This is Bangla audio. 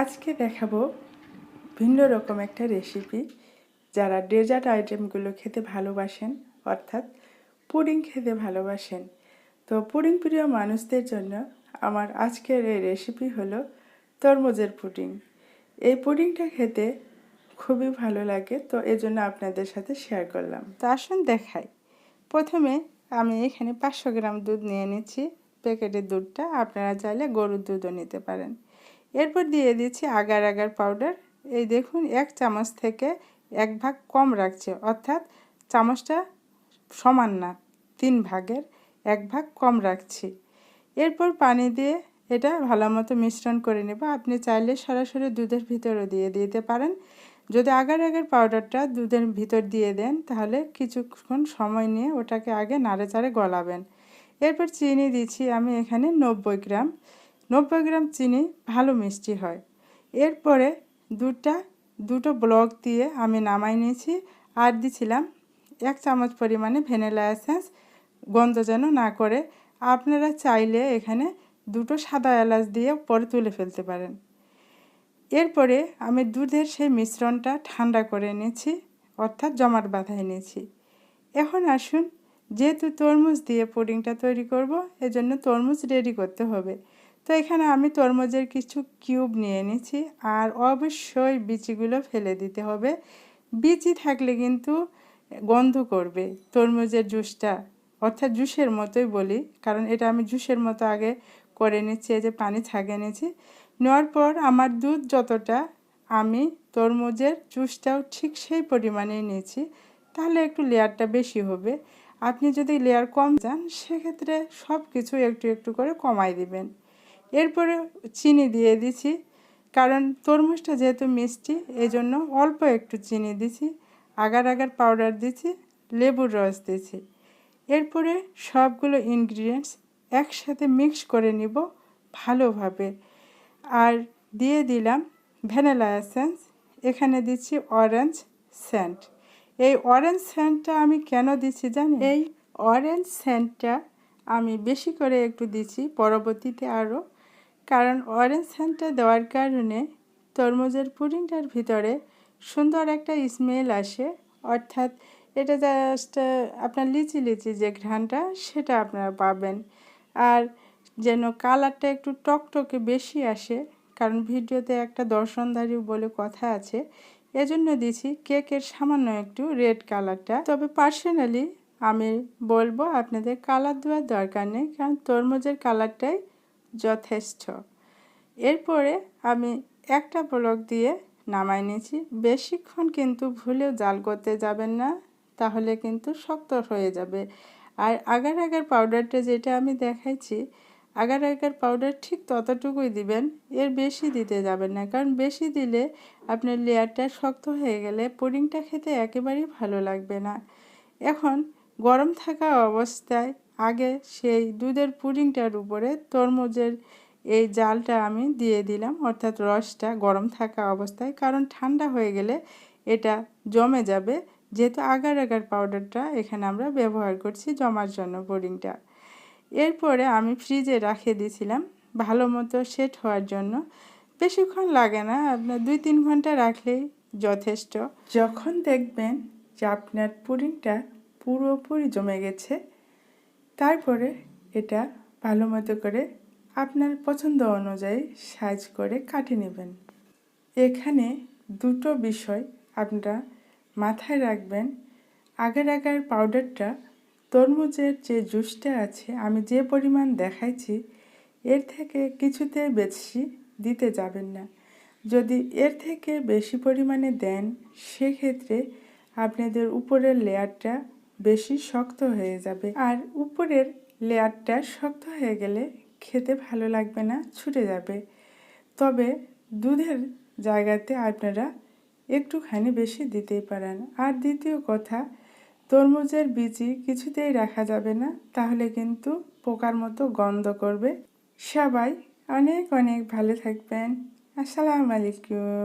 আজকে দেখাবো ভিন্ন রকম একটা রেসিপি যারা ডেজার্ট আইটেমগুলো খেতে ভালোবাসেন, অর্থাৎ পুডিং খেতে ভালোবাসেন। তো পুডিং প্রিয় মানুষদের জন্য আমার আজকের এই রেসিপি হলো তরমুজের পুডিং এই পুডিংটা খেতে খুবই ভালো লাগে, তো এজন্য আপনাদের সাথে শেয়ার করলাম। তো আসুন দেখাই। প্রথমে আমি এখানে পাঁচশো গ্রাম দুধ নিয়ে নিচ্ছি। প্যাকেটের দুধটা আপনারা চাইলে গরুর দুধও নিতে পারেন। এরপর দিয়ে দিচ্ছি আগার আগার পাউডার এই দেখুন, এক চামচ থেকে এক ভাগ কম রাখছে, অর্থাৎ চামচটা সমান না, তিন ভাগের এক ভাগ কম রাখছি। এরপর পানি দিয়ে এটা ভালো মতো মিশ্রণ করে নেব। আপনি চাইলে সরাসরি দুধের ভিতরও দিয়ে দিতে পারেন। যদি আগার আগের পাউডারটা দুধের ভিতর দিয়ে দেন, তাহলে কিছুক্ষণ সময় নিয়ে ওটাকে আগে নাড়ে চাড়ে গলাবেন। এরপর চিনি দিচ্ছি আমি এখানে নব্বই গ্রাম। নব্বই গ্রাম চিনি ভালো মিষ্টি হয়। এরপরে দুটা, দুটো ব্লক দিয়ে আমি নামাই নিয়েছি আর দিছিলাম এক চামচ পরিমাণে ভ্যানিলা এসেন্স। গন্ধ যেন না করে। আপনারা চাইলে এখানে দুটো সাদা এলাচ দিয়ে পরে তুলে ফেলতে পারেন। এরপরে আমি দুধের সেই মিশ্রণটা ঠান্ডা করে নিয়েছি অর্থাৎ জমাট বাঁধাই নিয়েছি। এখন আসুন, যেহেতু তরমুজ দিয়ে পুডিংটা তৈরি করব, এজন্য তরমুজ রেডি করতে হবে। তো এখানে আমি তরমুজের কিছু কিউব নিয়ে নিয়েছি আর অবশ্যই বিচিগুলো ফেলে দিতে হবে। বিচি থাকলে কিন্তু গন্ধ করবে তরমুজের জুসটা, অর্থাৎ জুসের মতোই বলি, কারণ এটা আমি জুসের মতো আগে করে নিচ্ছি, এই যে পানি ছাগে নিয়েছি। নেওয়ার পর আমার দুধ যতটা, আমি তরমুজের জুসটাও ঠিক সেই পরিমাণেই নিয়েছি। তাহলে একটু লেয়ারটা বেশি হবে। আপনি যদি লেয়ার কম যান সেক্ষেত্রে সব কিছু একটু একটু করে কমাই দিবেন। এরপরে চিনি দিয়ে দিছি, কারণ তরমুজটা যেহেতু মিষ্টি এই জন্য অল্প একটু চিনি দিছি, আগার আগার পাউডার দিছি, লেবুর রস দিছি। এরপরে সবগুলো ইনগ্রিডিয়েন্টস একসাথে মিক্স করে নিব ভালোভাবে। আর দিয়ে দিলাম ভ্যানিলা এসেন্স এখানে দিচ্ছি অরেঞ্জ স্যান্ট এই অরেঞ্জ স্যান্টটা আমি কেন দিচ্ছি জানি এই অরেঞ্জ স্যান্টটা আমি বেশি করে একটু দিচ্ছি, পরবর্তীতে আরও কারণ অরেঞ্জ স্যান্টটা দেওয়ার কারণে তরমুজের পুডিংটার ভিতরে সুন্দর একটা স্মেল আসে। অর্থাৎ এটা জাস্ট আপনার লিচি লিচি যে ঘ্রানটা সেটা আপনারা পাবেন। আর যেন কালারটা একটু টকটকে বেশি আসে, কারণ ভিডিওতে একটা দর্শনধারী বলে কথা আছে, এজন্য দিছি কেকের সামান্য একটু রেড কালারটা। তবে পার্সোনালি আমি বলব আপনাদের কালার দেওয়ার দরকার নেই, কারণ তরমুজের কালারটাই যথেষ্ট। এরপরে আমি একটা ব্লক দিয়ে নামাই নিয়েছি। বেশিক্ষণ কিন্তু ভুলেও জাল করতে যাবেন না, তাহলে কিন্তু শক্ত হয়ে যাবে। আর আগার আগার পাউডারটা যেটা আমি দেখাইছি, আগার আগার পাউডার ঠিক ততটুকুই দিবেন, এর বেশি দিতে যাবেন না। কারণ বেশি দিলে আপনার লেয়ারটা শক্ত হয়ে গেলে পুডিংটা খেতে একেবারেই ভালো লাগবে না। এখন গরম থাকা অবস্থায় আগে সেই দুধের পুডিংটার উপরে তরমুজের এই জালটা আমি দিয়ে দিলাম, অর্থাৎ রসটা গরম থাকা অবস্থায়, কারণ ঠান্ডা হয়ে গেলে এটা জমে যাবে। যেহেতু আগার আগার পাউডারটা এখানে আমরা ব্যবহার করছি জমার জন্য পুডিংটা। এরপরে আমি ফ্রিজে রাখে দিয়েছিলাম ভালো মতো সেট হওয়ার জন্য। বেশিক্ষণ লাগে না, আপনার দুই তিন ঘণ্টা রাখলেই যথেষ্ট। যখন দেখবেন যে আপনার পুডিংটা পুরোপুরি জমে গেছে তারপরে এটা ভালো মতো করে আপনার পছন্দ অনুযায়ী সাইজ করে কাটে নেবেন। এখানে দুটো বিষয় আপনারা মাথায় রাখবেন। আগের আগের পাউডারটা তরমুজের যে জুসটা আছে, আমি যে পরিমাণ দেখাইছি, এর থেকে কিছুতে বেশি দিতে যাবেন না। যদি এর থেকে বেশি পরিমাণে দেন, সেক্ষেত্রে আপনাদের উপরের লেয়ারটা বেশি শক্ত হয়ে যাবে। আর উপরের লেয়ারটা শক্ত হয়ে গেলে খেতে ভালো লাগবে না, ছুটে যাবে। তবে দুধের জায়গাতে আপনারা একটুখানি বেশি দিতেই পারেন। আর দ্বিতীয় কথা, তরমুজের বিচি কিছুতেই রাখা যাবে না, তাহলে কিন্তু পোকার মতো গন্ধ করবে। সবাই অনেক অনেক ভালো থাকবেন। আসসালামু আলাইকুম।